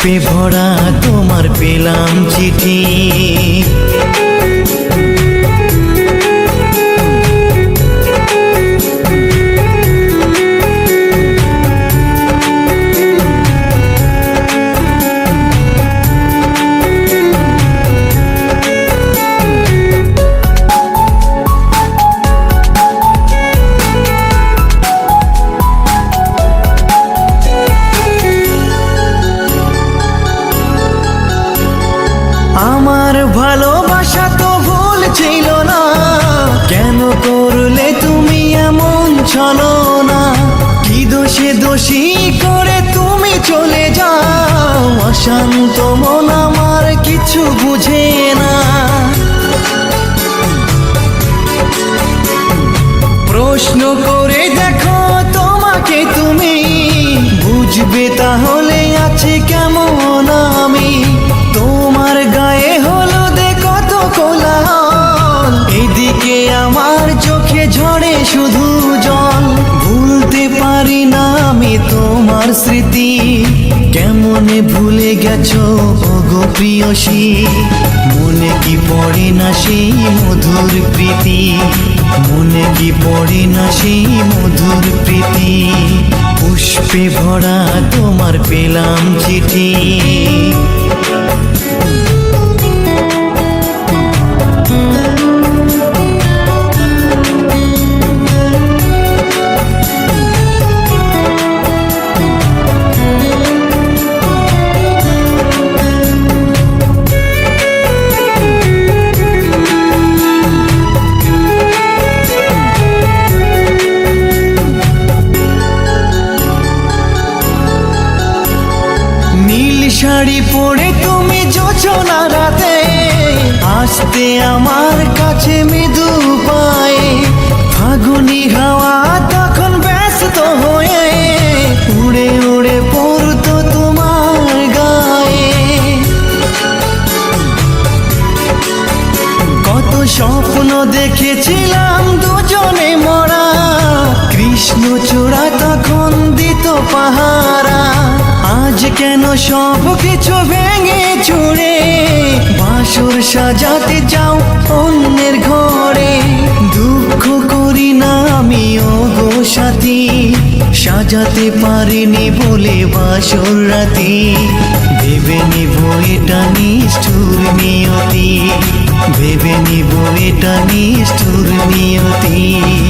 পুষ্পে ভরা তোমার পেলাম চিঠি। ভালোবাসা তো ভুল ছিল না। কেন করলে তুমি এমন ছলো না? কি দোষে দোষী করে তুমি চলে যাও? অশান্ত মন আমার কিছু বুঝে না। প্রশ্ন করে তোমার স্মৃতি কেমনে ভুলে গেছো? ওগো প্রিয়সী, মনে কি পড়ে না সেই মধুর প্রীতি? মনে কি পড়ে না সেই মধুর প্রীতি? পুষ্পে ভরা তোমার পেলাম চিঠি। যোচনা রাতে আসতে আমার কাছে মৃদু পায়ে। ফাগুনি হাওয়া তখন ব্যস্ত হয়ে উড়ে উড়ে পড়তো তোমার গায়ে। কত স্বপ্ন দেখেছিলাম দুজনে মরা। কৃষ্ণ চূড়া তখন দিত পাহারা। আজ কেন সব কিছু ভেঙে চুড়ে? বাসর সাজাতে যাও অন্যের ঘরে। দুঃখ করি না আমি ও গো সাথী। সাজাতে পারিনি বলে বাসর রাতি। ভেবে নিব এটা নিষ্ঠুর নিয়তি। ভেবে নিব এটা নিষ্ঠুর নিয়তি।